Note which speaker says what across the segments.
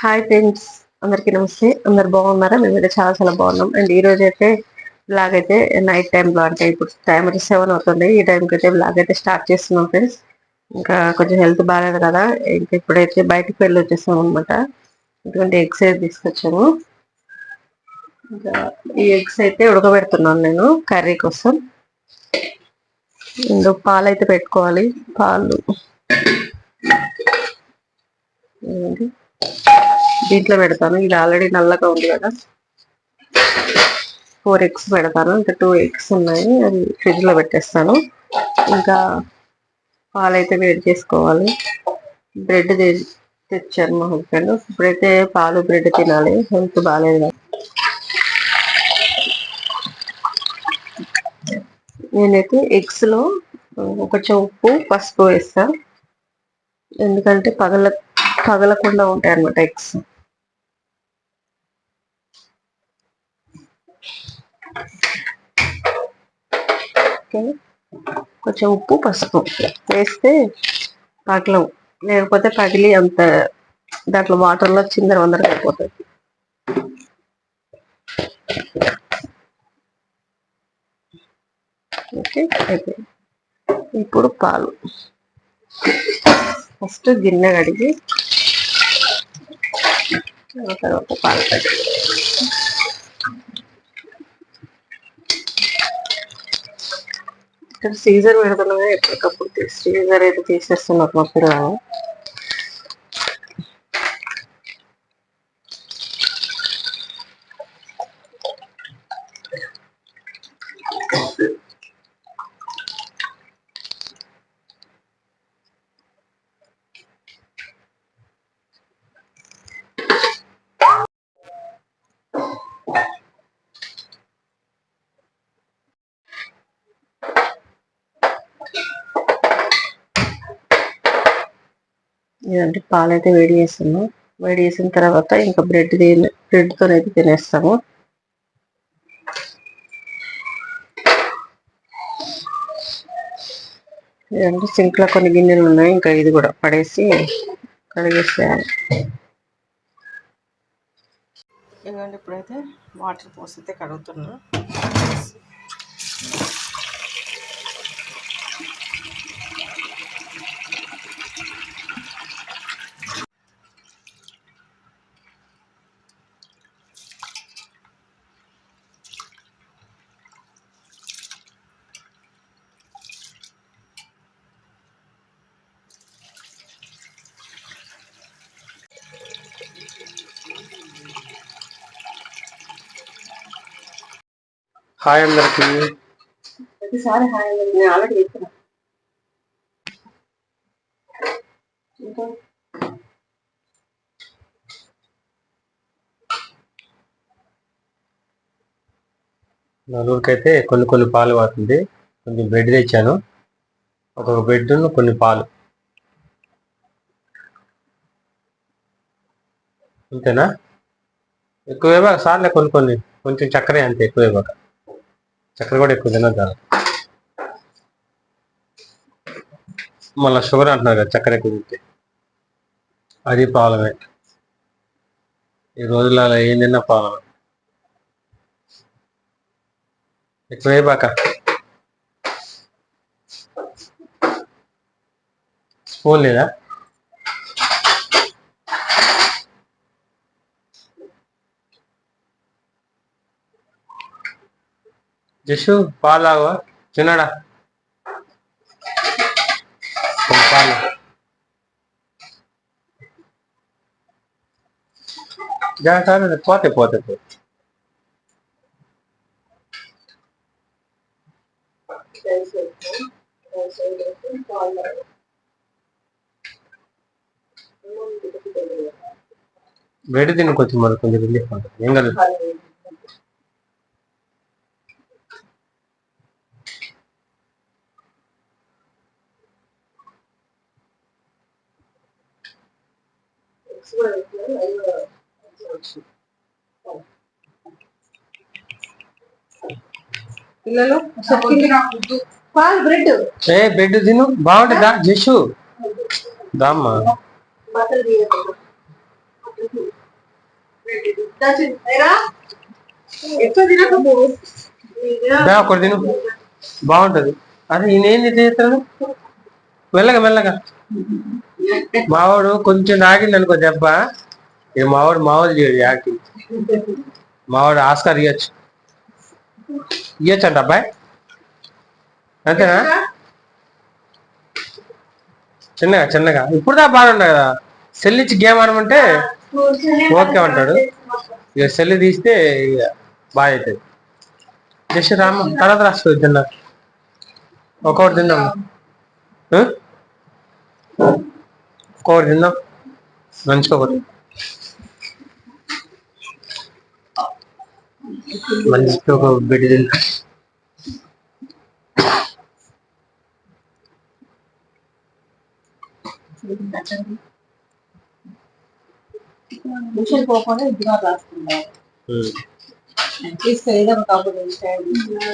Speaker 1: Hi friends అందరికీ నమస్తే. అందరు బాగున్నారా? మేము అయితే చాలా చాలా బాగున్నాం. అండ్ ఈ రోజు అయితే బ్లాగ్ అయితే నైట్ టైంలో అంటే ఇప్పుడు టైం అయితే సెవెన్ అవుతుంది. ఈ టైంకి అయితే బ్లాగ్ అయితే స్టార్ట్ చేస్తున్నాం ఫ్రెండ్స్ ఇంకా కొంచెం హెల్త్ బాగాలేదు కదా. ఇంకా ఇప్పుడైతే బయటకు వెళ్ళి వచ్చేసాం అనమాట ఎందుకంటే ఎగ్స్ అయితే తీసుకొచ్చాము ఇంకా ఈ ఎగ్స్ అయితే ఉడకబెడుతున్నాను నేను కర్రీ కోసం. ఇందులో పాలు అయితే పెట్టుకోవాలి. పాలు. దీంట్లో పెడతాను. ఇది ఆల్రెడీ నల్లగా ఉంది కదా. ఫోర్ ఎగ్స్ పెడతాను. ఇంకా టూ ఎగ్స్ ఉన్నాయి. అది ఫ్రిడ్జ్లో పెట్టేస్తాను. ఇంకా పాలైతే వేడి చేసుకోవాలి. బ్రెడ్ తెచ్చారు మా హస్బెండ్. ఇప్పుడైతే పాలు బ్రెడ్ తినాలి. హెల్త్ బాగాలేదు నేనైతే ఎగ్స్లో ఒక చెప్పు పసుపు వేస్తాను ఎందుకంటే పగల పగలకుండా ఉంటాయి అన్నమాట ఎగ్స్. ఓకే. కొంచెం ఉప్పు పసుపు వేస్తే పగలవు లేకపోతే పగిలి అంత దాంట్లో వాటర్లో చిందర వందర అయిపోతుంది ఓకే అయితే ఇప్పుడు పాలు. ఫస్ట్ గిన్నె కడిగి ఆ తర్వాత పాలు కడిగి ఇక్కడ సీజర్ పెడుతున్నాగా ఎప్పటికప్పుడు సీజర్ అయితే తీసేస్తున్నారు మా పిల్లలు పాలు అయితే వేడి చేస్తున్నాం. వేడి చేసిన తర్వాత ఇంకా బ్రెడ్ బ్రెడ్తో అయితే తినేస్తాము. ఇదంటే సింక్లో కొన్ని గిన్నెలు ఉన్నాయి. ఇంకా ఇది కూడా పడేసి కడిగేసేయాలి. ఇదిగోండి ఇప్పుడైతే వాటర్ పోసి అయితే కడుగుతున్నా.
Speaker 2: హాయ్ అందరికి.
Speaker 1: ప్రతిసారి హాయ్ నేను ఆల్రెడీ చెప్పిన. ఇంకా?
Speaker 2: నలుగురికి అయితే కొన్ని కొన్ని పాలు పడుతుంది కొంచెం బ్రెడ్ తెచ్చాను. ఒక్కొక్క బ్రెడ్ కొన్ని పాలు. అంతేనా ఎక్కువ ఇవ్వక సార్లే కొన్ని కొన్ని. కొంచెం చక్కెర అంతే ఎక్కువ ఇవ్వక చక్కెర కూడా ఎక్కువ తినద్దు? మళ్ళీ షుగర్ అంటున్నారు కదా చక్కెర ఎక్కువ తింటే. అది ప్రాబ్లమే ఈ రోజులలో ఏం తిన్నా ప్రాబ్లమే ఎక్కువ బాక? స్పూన్ లేదా? జషు పాలు తాగవా చిన్నడా కొన్ని పాలు జాగ్రత్త పోతే పోతే పోతే
Speaker 1: రైస్ వేస్తాం రైస్ వేసి పాలు తాగాలి. అన్నం ఉడుకుతుంది.
Speaker 2: వేడి తిని కొంచెం మరి కొంచెం రిలీఫ్ ఉంటుంది ఏం కలదు
Speaker 1: పాలు వేసి. ఎగ్స్ కూడా. పిల్లలు పాలు బ్రెడ్
Speaker 2: ఏ బెడ్ తిను. బాగుంటుందా? జషు? దామ్మా. ఒకటి తిను. బాగుంటది. అదే ఈయన ఏంది చేస్తాను మెల్లగా మెల్లగా. మావాడు కొంచెం తాగింది అనుకో దెబ్బ. ఇక మావాడు మావాడు చేయడు యాక్టింగ్ మావాడు ఆస్కార్ ఇవ్వచ్చు ఇవ్వచ్చు అంట అబ్బాయి? అంతేనా? చిన్నగా చిన్నగా. ఇప్పుడు దా బాగుండ కదా? సెల్ ఇచ్చి గేమ్ ఆడమంటే ఓకే అంటాడు. ఇక సెల్ తీస్తే ఇక బాగా అవుతుంది జస్ట్ రామ్మ తర్వాత రాసుకో తిన్నా. ఒక్కొక్కటి తిన్నాము ఆ? ఒక్కొక్కటి తిందాం మంచిగా ఒకటి మంచిగా ఒక బిడ్డ తిందాం
Speaker 3: మిషన్ పోకుండా ఇంటిగా రాసుకున్నాం
Speaker 2: ఉమ్.
Speaker 3: తీసుకెళ్ళి కాబట్టి కూడా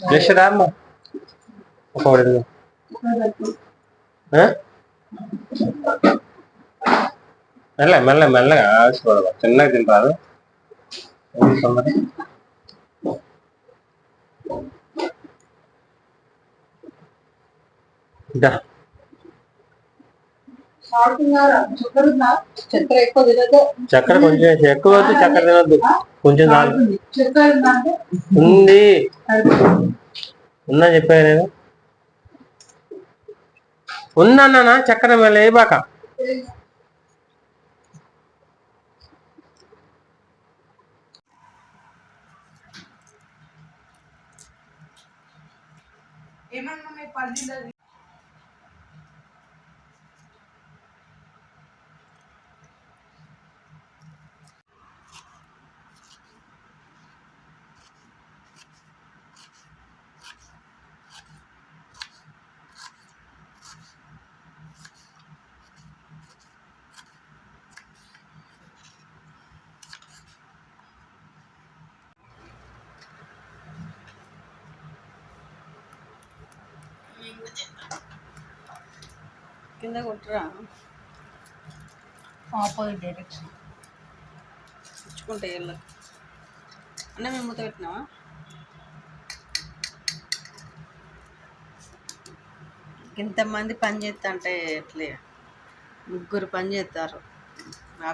Speaker 2: జస్ట్ రామ్మ ఒక్కొక్కటి తిందాం ఆ? మెల్ల మెల్ల మెల్లగా ఆడుకోవాలి చిన్నగా తింటారు ఏం సంగతి? దా.
Speaker 3: చక్కెర
Speaker 2: కొంచెం ఎక్కువ వద్దు చక్కెర తినొద్దు. కొంచెం చాలు ఉంది. ఉందా చెప్పాను నేను. ఉందన్నా చక్కెర మళ్ళీ వేయబాక
Speaker 3: ఏమన్నా మీ పల్లీలు కింద కొట్టరా. ఆపోజిట్ డైరెక్షన్ ఇచ్చుకుంటే వెళ్ళ అన్న మేము మూత పెట్టినావా? ఇంతమంది పని చేస్తా అంటే ఎట్లే? ముగ్గురు పని చేస్తారు నా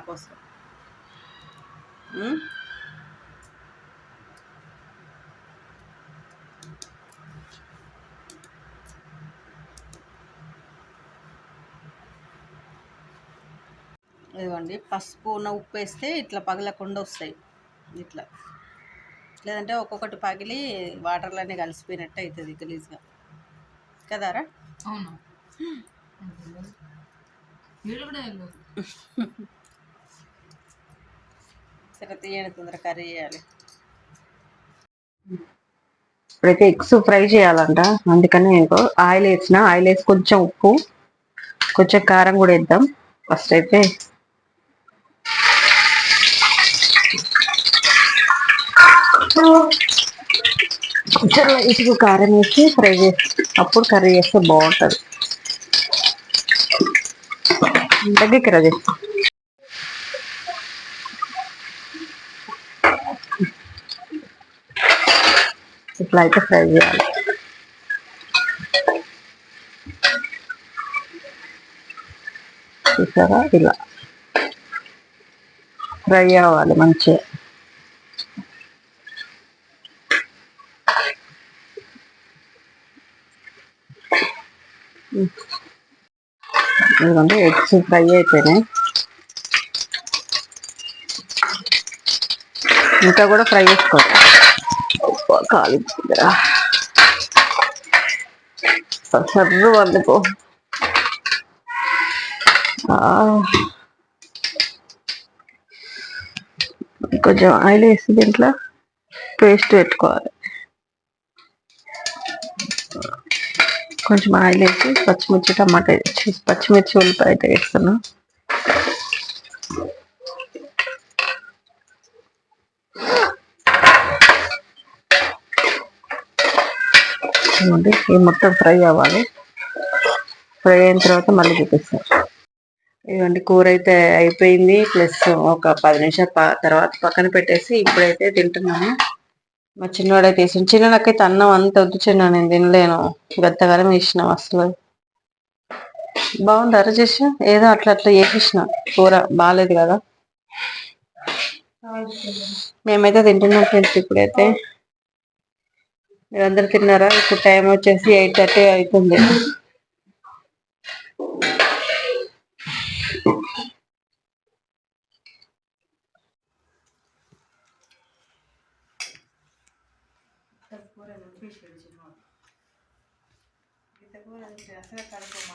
Speaker 3: ఇదిగోండి పసుపు ఉన్న ఉప్పు వేస్తే ఇట్లా పగలకుండా వస్తాయి. ఇట్లా. లేదంటే ఒక్కొక్కటి పగిలి వాటర్లోనే కలిసిపోయినట్టు అవుతుంది గలీజ్గా. కదారా?
Speaker 4: అవును.
Speaker 3: సరే తీయండి తొందర కర్రీ చేయాలి.
Speaker 1: ఇప్పుడైతే ఎగ్స్ ఫ్రై చేయాలంట. అందుకని నేను ఆయిల్ వేసిన. ఆయిల్ వేసి కొంచెం ఉప్పు కొంచెం కారం కూడా వేద్దాం. ఫస్ట్ అయితే కొంచెం లైట్గా కారం వేసి ఫ్రై చేసి అప్పుడు కర్రీ చేస్తే బాగుంటుంది. దగ్గరికి రా చేస్తా. ఇట్లా అయితే ఫ్రై చేయాలి. చూసారా? ఇలా. ఫ్రై అవ్వాలి మంచిగా. ఇదిగోండి ఎగ్స్ ఫ్రై అయిపోయినాయి. ఇంకా కూడా ఫ్రై చేసుకోవాలి. అబ్బా, కాలిపోతుందిరా సర్రు వండుకో. కొంచెం ఆయిల్ వేసి దీంట్లో పేస్ట్ పెట్టుకోవాలి. కొంచెం ఆయిల్ వేసి పచ్చిమిర్చి టమాటా వేసి పచ్చిమిర్చి ఉల్లిపాయ అయితే వేస్తున్నా
Speaker 3: ఇవ్వండి ఇది మొత్తం ఫ్రై అవ్వాలి. ఫ్రై అయిన తర్వాత మళ్ళీ చూపిస్తాను. ఇవ్వండి కూర అయితే అయిపోయింది. ప్లస్ ఒక పది నిమిషాల తర్వాత పక్కన పెట్టేసి ఇప్పుడైతే తింటున్నాము మా చిన్నవాడైతే వేసాను చిన్ననాకైతే అన్నం అంత వద్దు చిన్న నేను తినలేను. గత్తగానే వేసినాం అసలు. బాగుంది అర ఏదో అట్లా అట్లా చేసేసిన. కూర బాగాలేదు కదా. మేమైతే తింటున్నాం ఫ్రెండ్స్ ఇప్పుడైతే. మీరందరు తిన్నారా? ఇప్పుడు టైం వచ్చేసి ఎయిట్ థర్టీ అవుతుంది.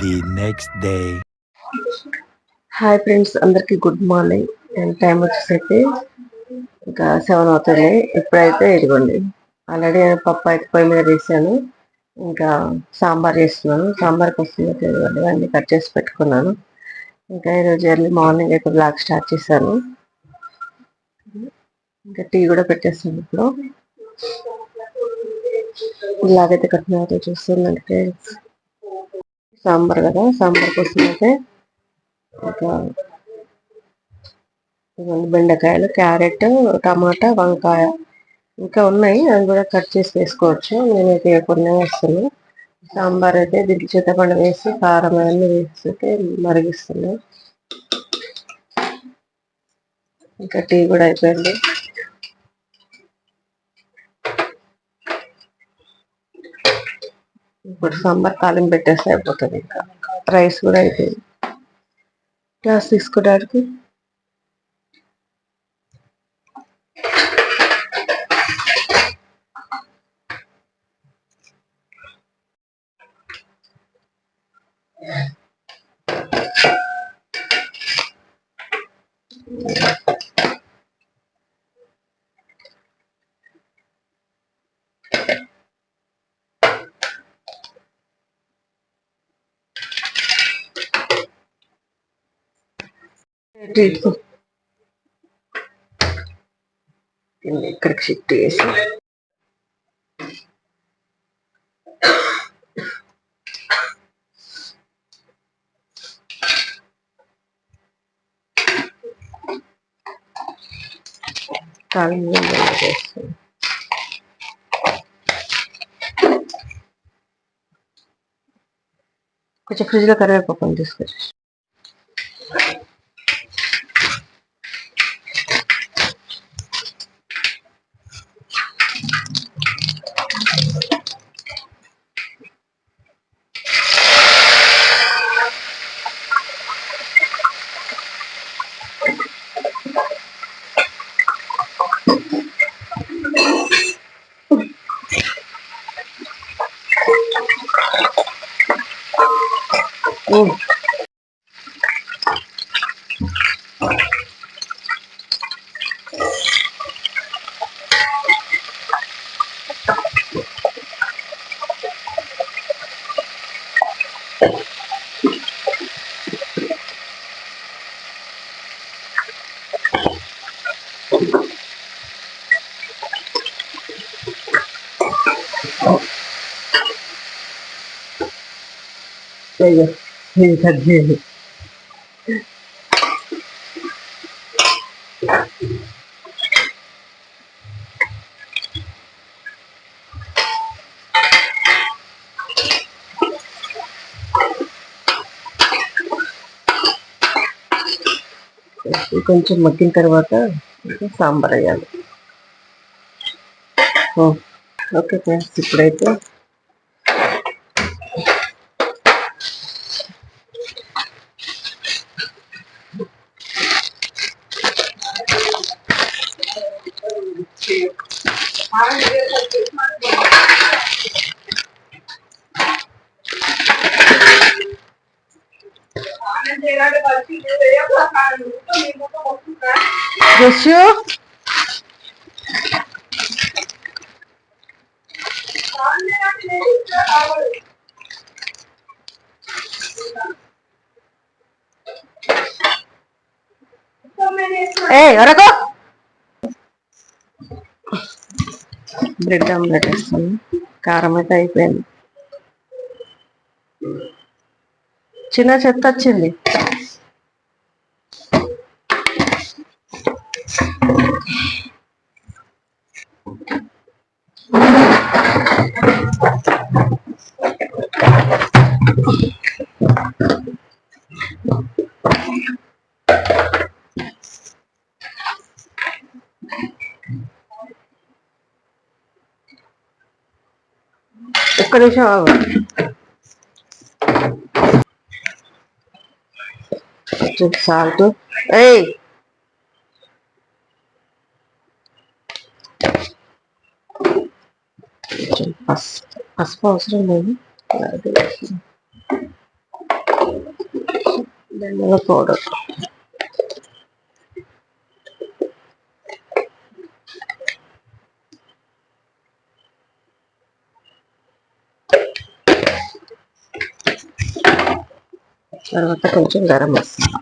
Speaker 4: the next day.
Speaker 1: Hi friends అందరికి గుడ్ మార్నింగ్ టైం వచ్చేసరికి ఇంకా సెవెన్ అవుతుంది. ఇప్పుడైతే ఇదిగోండి. ఆల్రెడీ పప్పు అయితే పొయ్యి మీద వేసాను. ఇంకా సాంబార్ చేస్తున్నాను. సాంబార్కి వస్తుంది ఇదిగోండి అన్ని కట్ చేసి పెట్టుకున్నాను. ఇంకా ఈరోజు ఎర్లీ మార్నింగ్ అయితే బ్లాక్ స్టార్ట్ చేశాను. ఇంకా టీ కూడా పెట్టేస్తాను ఇప్పుడు. ఇలాగైతే కట్టిన చూస్తుందంటే సాంబార్ కదా సాంబార్ కోసం అయితే ఇంకా బెండకాయలు క్యారెట్ టమాటా వంకాయ ఇంకా ఉన్నాయి. అవి కూడా కట్ చేసి వేసుకోవచ్చు. నేనైతే కొన్ని వేస్తాను. సాంబార్ అయితే దీంట్లో చింతపండు వేసి కారం అవన్నీ వేసి మరిగిస్తున్నాను. ఇంకా టీ కూడా అయిపోయింది. ఇప్పుడు సాంబార్ తాలింపు పెట్టేస్తే అయిపోతుంది ఇంకా. రైస్ కూడా అయిపోయింది. గ్యాస్ తీసుకోవడానికి దీన్ని ఇక్కడికి షిఫ్ట్ చేసి కాలం చేస్తాను కొంచెం ఫ్రిడ్జ్లో కరివేపాకు తీసుకొచ్చి అయ్యో ఇది కట్ చేయాలి ఇది కొంచెం మగ్గిన తర్వాత ఇంకా సాంబార్ వేయాలి ఓ, ఓకే ఫ్రెండ్స్ ఇప్పుడైతే జస్సు ఏ ఎవరకో బ్రెడ్ ఆమ్లెట్ వేస్తాను కారం అయితే అయిపోయింది. చిన్న చెత్త వచ్చింది. ఒక్క నిమిషం ఆగు. కొంచెం సాల్ట్ ఏయ్ కొంచెం పసుపు పసుపు అవసరం లేదు అది వేసి. ధనియాల పౌడర్ తర్వాత కొంచెం గరం మసాలా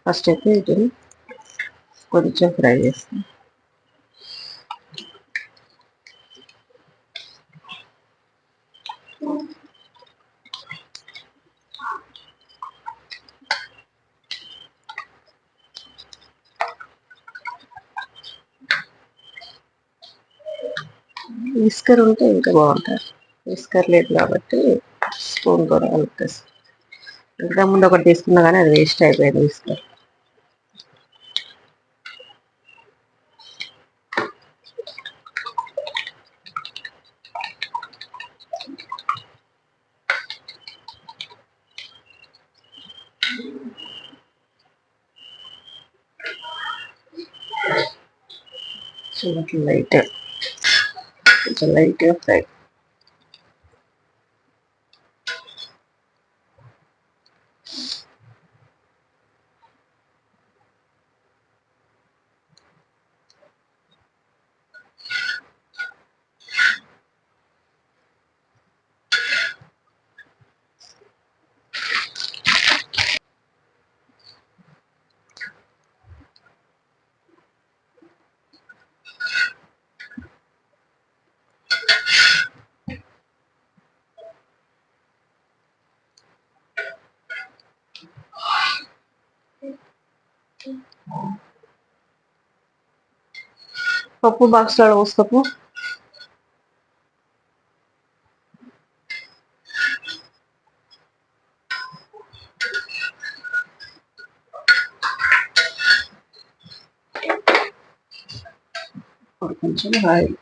Speaker 1: ఫస్ట్ అయితే వీటిని కొంచెం ఫ్రై చేస్తాం విస్కర్ ఉంటే ఇంకా బాగుంటుంది. విస్కర్ లేదు కాబట్టి స్పూన్ కూడా కలుపుతాను ఇంకా ముందు ఒకటి తీసుకున్నా కానీ అది వేస్ట్ అయిపోయింది విస్కర్ కొంచెం లైట్ కొంచెం లైట్గా ఫ్రై. పప్పు బాక్స్లో పోసుకోపు ఇప్పుడు కొంచెం ఆయిల్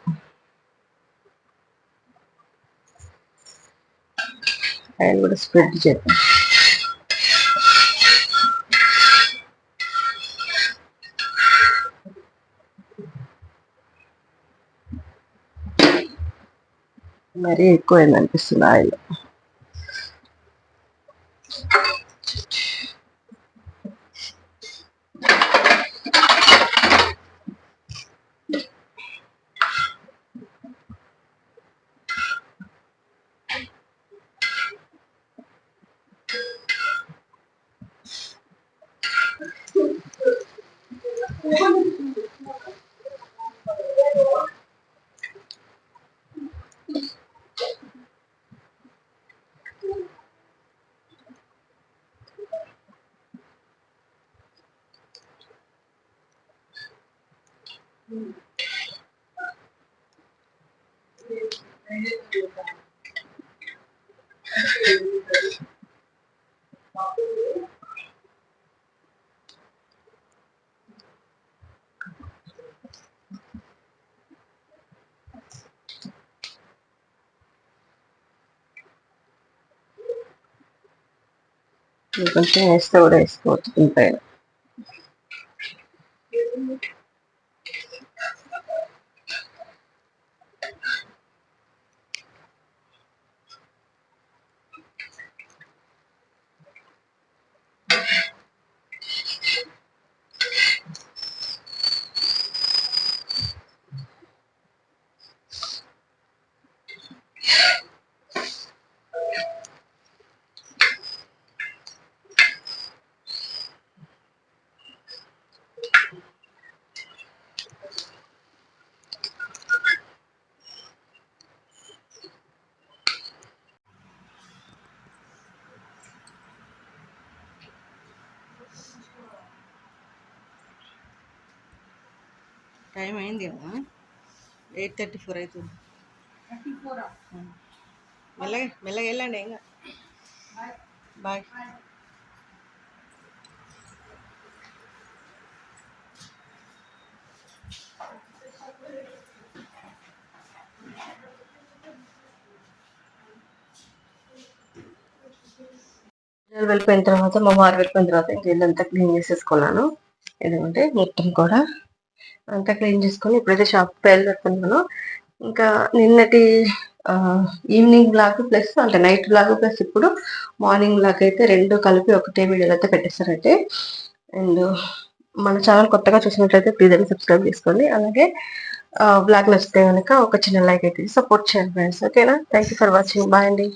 Speaker 1: ఆయిల్ కూడా స్ప్రెడ్ చేద్దాం మరీ ఎక్కువైంది అనిపిస్తుంది ఆయిల్ కొంచెం వేస్తే కూడా వేసుకోవచ్చు ఉంటాయి
Speaker 3: టైం అయింది కదా. ఎయిట్ థర్టీ ఫోర్ అవుతుంది. మెల్లగా మెల్లగా వెళ్ళండి ఇంకా. బాయ్.
Speaker 1: వెళ్ళిపోయిన తర్వాత మా వారు వెళ్ళిపోయిన తర్వాత ఇంక ఇల్లంతా క్లీన్ చేసేసుకున్నాను. ఎందుకంటే మొత్తం కూడా అంతా క్లీన్ చేసుకొని ఇప్పుడైతే షాప్ బయలుదేరుతున్నాను. ఇంకా నిన్నటి ఈవినింగ్ బ్లాగ్ ప్లస్ అంటే నైట్ బ్లాగ్ ప్లస్ ఇప్పుడు మార్నింగ్ బ్లాగ్ అయితే రెండు కలిపి ఒకటే వీడియోలో అయితే పెట్టేస్తారంటే అండ్ మన ఛానల్ కొత్తగా చూసినట్లయితే ప్లీజ్ అని సబ్స్క్రైబ్ చేసుకోండి. అలాగే బ్లాగ్ నచ్చితే కనుక ఒక చిన్న లైక్ అయితే సపోర్ట్ చేయండి ఫ్రెండ్స్. ఓకేనా? Thank you for watching. Bye అండి.